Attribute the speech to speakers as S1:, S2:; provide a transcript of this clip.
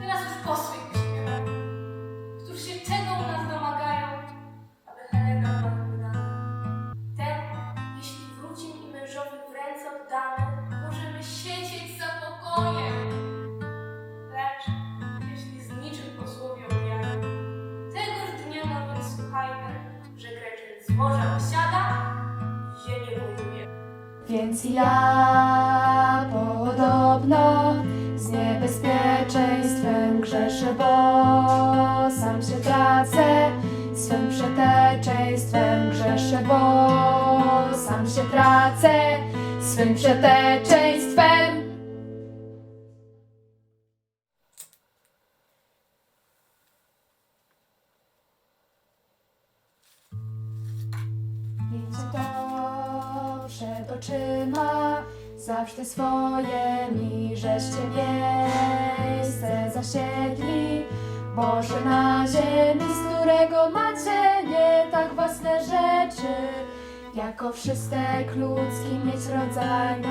S1: Teraz już którzy się nas aby Helena była jeśli i mężowi w ręce oddamy, możemy siedzieć za pokojem. Lecz jeśli z posłowie dnia nawet słuchajmy, że Greczyn z morza osiada, ziemię ujmie.
S2: Więc ja podobno z niebezpieczeństwem grzeszę, bo sam się tracę. Swym przeteczeństwem grzeszę, bo sam się tracę. Swym przeteczeństwem. Przed oczyma, zawsze swoje mi, żeście miejsce zasiedli. Boże na ziemi, z którego macie nie tak własne rzeczy, jako wszystek ludzki mieć rodzaj.